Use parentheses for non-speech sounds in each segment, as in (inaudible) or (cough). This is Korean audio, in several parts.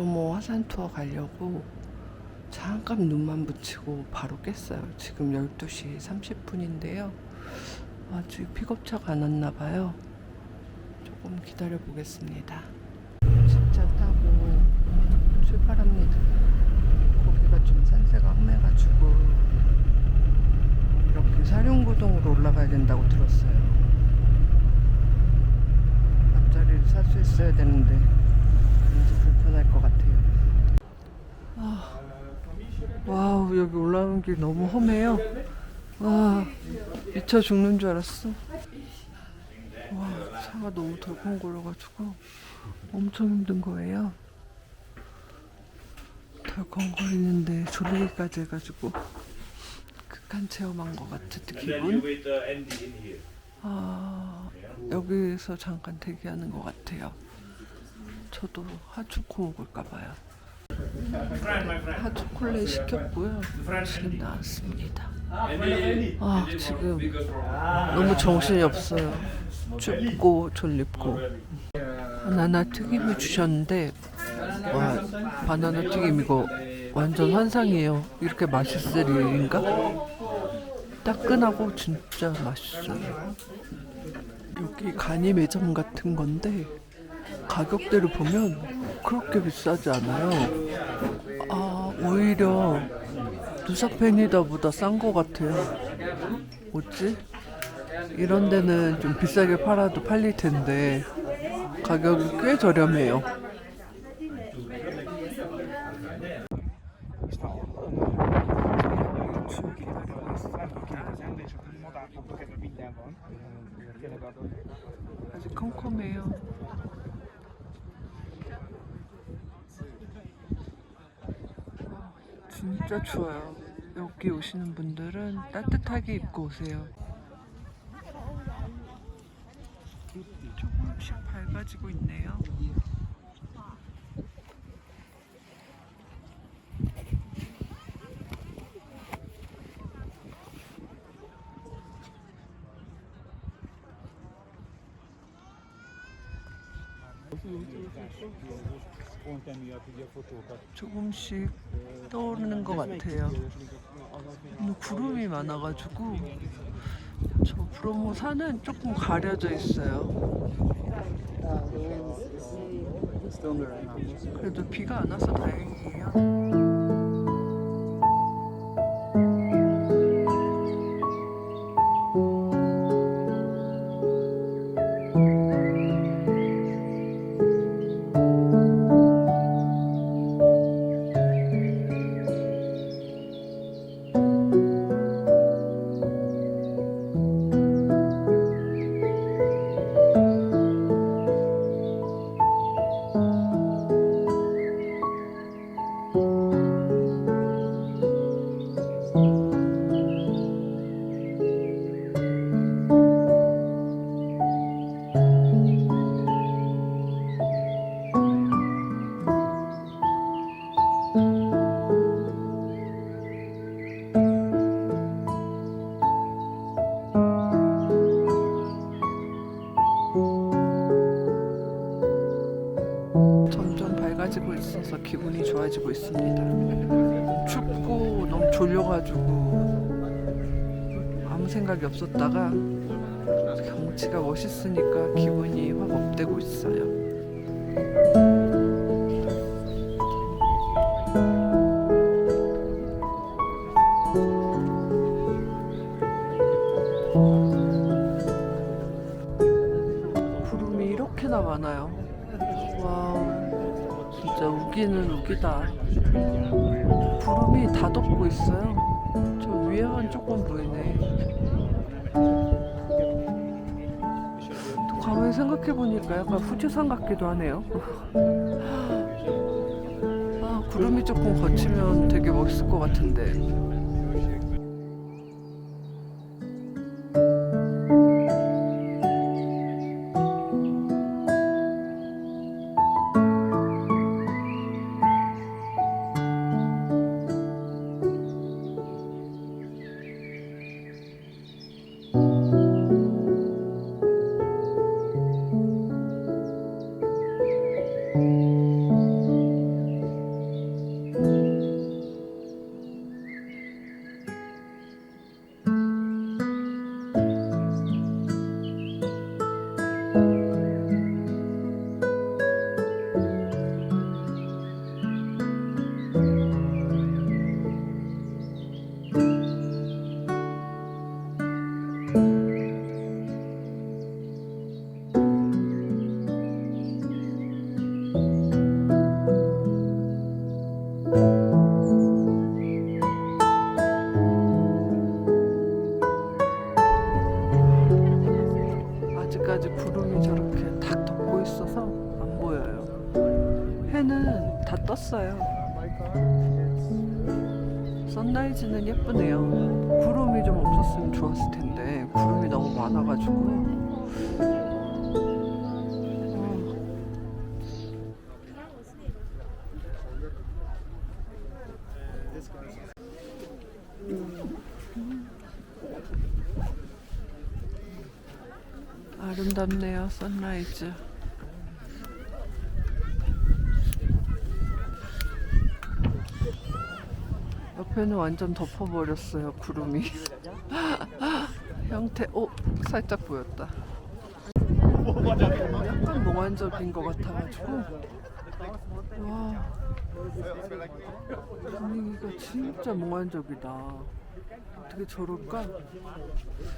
브로모 화산 투어 가려고 잠깐 눈만 붙이고 바로 깼어요. 지금 12시 30분인데요. 아직 픽업차가 안 왔나 봐요. 조금 기다려 보겠습니다. 진짜 타고 출발합니다. 고기가 좀 산세가 험해가지고 이렇게 사륜구동으로 올라가야 된다고 들었어요. 앞자리를 살수 있어야 되는데 왠지 불편할 것 같아요. 아, 와우 여기 올라오는 길 너무 험해요. 와 미쳐 죽는 줄 알았어. 와 차가 너무 덜컹거려가지고 엄청 힘든 거예요. 덜컹거리는데 졸리기까지 해가지고 극한 체험한 것 같은 기분. 아 여기서 잠깐 대기하는 것 같아요. 저도 핫초코 먹을까 봐요. 핫초콜릿 시켰고요. 지금 나왔습니다. 아 지금 너무 정신이 없어요. 춥고 졸립고 바나나 튀김을 주셨는데 와 바나나 튀김 이거 완전 환상이에요. 이렇게 맛있을 일인가? 따끈하고 진짜 맛있어요. 여기 간이 매점 같은 건데 가격대를 보면 그렇게 비싸지 않아요. 아 오히려 누사페니다보다 싼 것 같아요. 뭐지? 이런 데는 좀 비싸게 팔아도 팔릴 텐데 가격이 꽤 저렴해요. 아직 컴컴해요. 아, 진짜 추워요. 여기 오시는 분들은 따뜻하게 입고 오세요. 조금씩 밝아지고 있네요. 조금씩 떠오르는 것 같아요. 구름이 많아가지고 저 브로모 산은 조금 가려져 있어요. 그래도 비가 안 와서 다행이에요. 점점 밝아지고 있어서 기분이 좋아지고 있습니다. 춥고 너무 졸려가지고 아무 생각이 없었다가 경치가 멋있으니까 기분이 확 업되고 있어요. 구름이 이렇게나 많아요. 와우, 진짜 우기는 우기다. 구름이 다 덮고 있어요. 저 위에만 조금 보이네. 또 가만히 생각해보니까 약간 후지산 같기도 하네요. (laughs) 아, 구름이 조금 거치면 되게 멋있을 것 같은데. 많아가지고. 아, 아름답네요, 선라이즈. 옆에는 완전 덮어버렸어요, 구름이. (laughs) 형태, 오, 살짝 보였다. 약간 몽환적인 것 같아가지고. 와, 분위기가 진짜 몽환적이다. 어떻게 저럴까?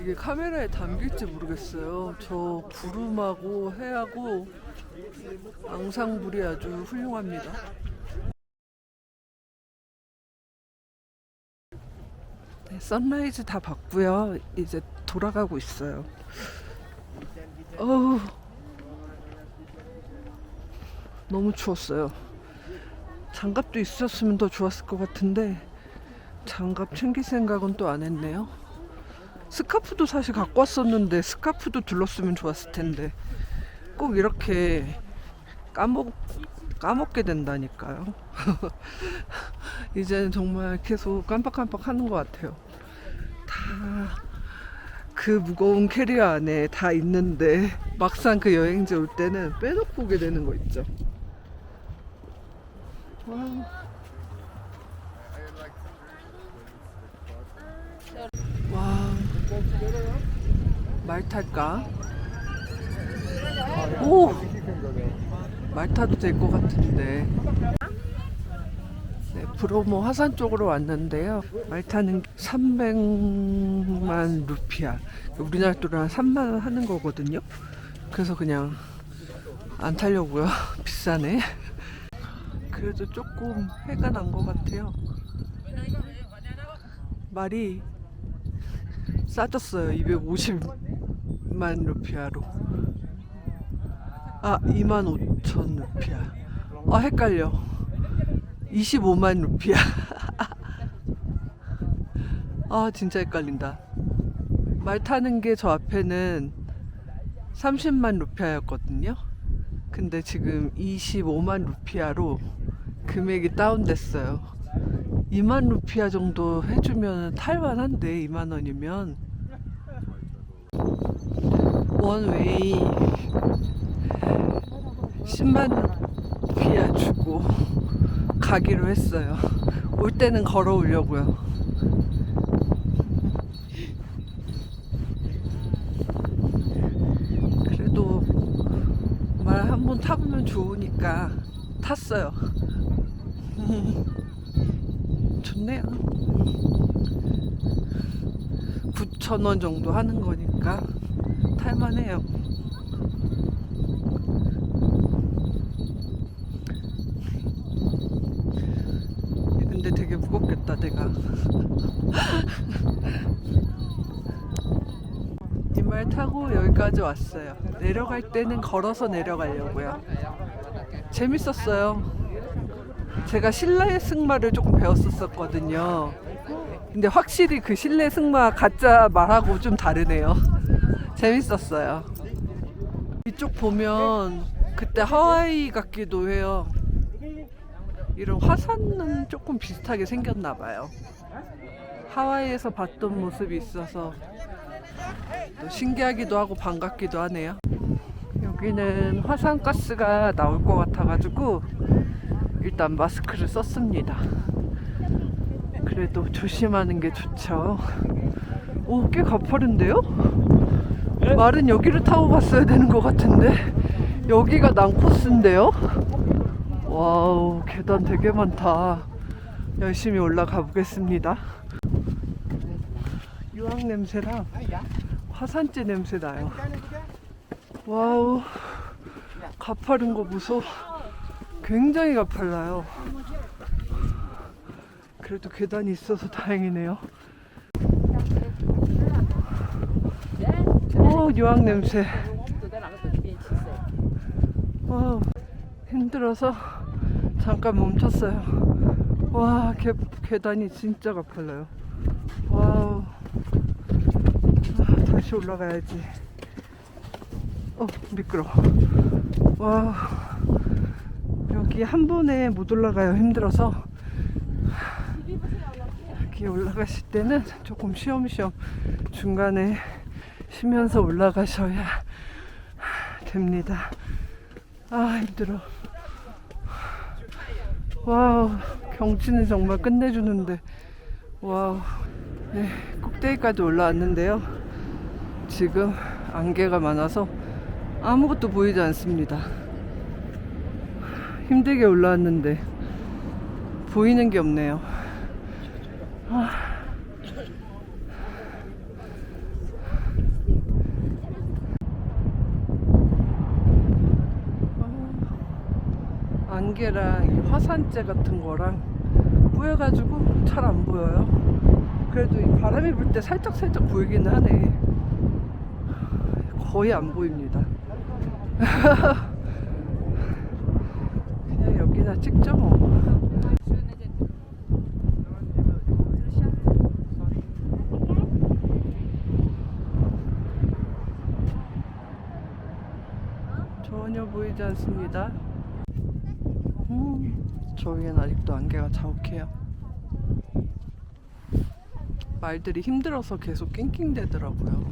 이게 카메라에 담길지 모르겠어요. 저 구름하고 해하고 앙상블이 아주 훌륭합니다. 네, 선라이즈 다 봤고요. 이제 돌아가고 있어요. 어우, 너무 추웠어요. 장갑도 있었으면 더 좋았을 것 같은데 장갑 챙길 생각은 또 안 했네요. 스카프도 사실 갖고 왔었는데 스카프도 둘렀으면 좋았을 텐데 꼭 이렇게 까먹 까먹게 된다니까요. (laughs) 이제는 정말 계속 깜빡깜빡 하는 것 같아요. 다 그 무거운 캐리어 안에 다 있는데 막상 그 여행지 올 때는 빼놓고 오게 되는 거 있죠. 와. 와. 말 탈까? 오! 말 타도 될 것 같은데. 네, 브로모 화산 쪽으로 왔는데요. 말 타는 300만 루피아. 우리나라 돈으로 한 3만 원 하는 거거든요. 그래서 그냥 안 타려고요. (laughs) 비싸네. 그래도 조금 해가 난 것 같아요. 말이 싸졌어요. 250만 루피아로. 아, 2만 5천 루피아. 아, 헷갈려. 25만 루피아. (laughs) 아, 진짜 헷갈린다. 말 타는 게 저 앞에는 30만 루피아였거든요. 근데 지금 25만 루피아로 금액이 다운됐어요. 2만 루피아 정도 해주면 탈만한데 2만 원이면 원웨이 10만 루피아 주고 가기로 했어요. 올 때는 걸어오려고요. 그래도 말 한 번 타보면 좋으니까 탔어요. (laughs) 좋네요. 9,000원 정도 하는 거니까 탈만해요. 근데 되게 무겁겠다, 내가. (laughs) 이 말 타고 여기까지 왔어요. 내려갈 때는 걸어서 내려가려고요. 재밌었어요. 제가 실내 승마를 조금 배웠었거든요. 근데 확실히 그 실내 승마 가짜 말하고 좀 다르네요. (laughs) 재밌었어요. 이쪽 보면 그때 하와이 같기도 해요. 이런 화산은 조금 비슷하게 생겼나 봐요. 하와이에서 봤던 모습이 있어서 또 신기하기도 하고 반갑기도 하네요. 여기는 화산가스가 나올 것 같아가지고 일단 마스크를 썼습니다. 그래도 조심하는 게 좋죠. 오, 꽤 가파른데요? 말은 여기를 타고 갔어야 되는 것 같은데 여기가 난코스인데요? 와우, 계단 되게 많다. 열심히 올라가 보겠습니다. 유황 냄새랑 화산재 냄새 나요. 와우, 가파른 거 무서워. 굉장히 가팔라요. 그래도 계단이 있어서 다행이네요. 오, 유황 냄새. 와, 힘들어서 잠깐 멈췄어요. 와, 계, 계단이 진짜 가팔라요. 와우. 아, 다시 올라가야지. 어, 미끄러. 와, 여기 한 번에 못 올라가요. 힘들어서. 여기 올라가실 때는 조금 쉬엄쉬엄 중간에 쉬면서 올라가셔야 됩니다. 아, 힘들어. 와우, 경치는 정말 끝내주는데. 와우. 네, 꼭대기까지 올라왔는데요. 지금 안개가 많아서 아무것도 보이지 않습니다. 힘들게 올라왔는데 보이는 게 없네요. 아. 아. 안개랑 이 화산재 같은 거랑 뿌여가지고 잘 안 보여요. 그래도 이 바람이 불 때 살짝 살짝 보이긴 하네. 거의 안 보입니다. (laughs) 그냥 여기나 찍죠 뭐. 전혀 보이지 않습니다. 음, 저기엔 아직도 안개가 자욱해요. 말들이 힘들어서 계속 낑낑대더라고요.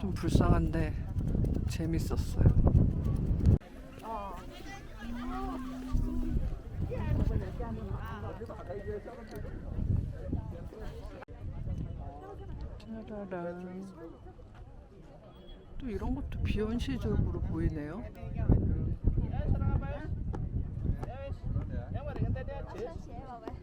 좀 불쌍한데 재밌었어요. 짜라란. 또 이런 것도 비현실적으로 보이네요. 穿鞋宝贝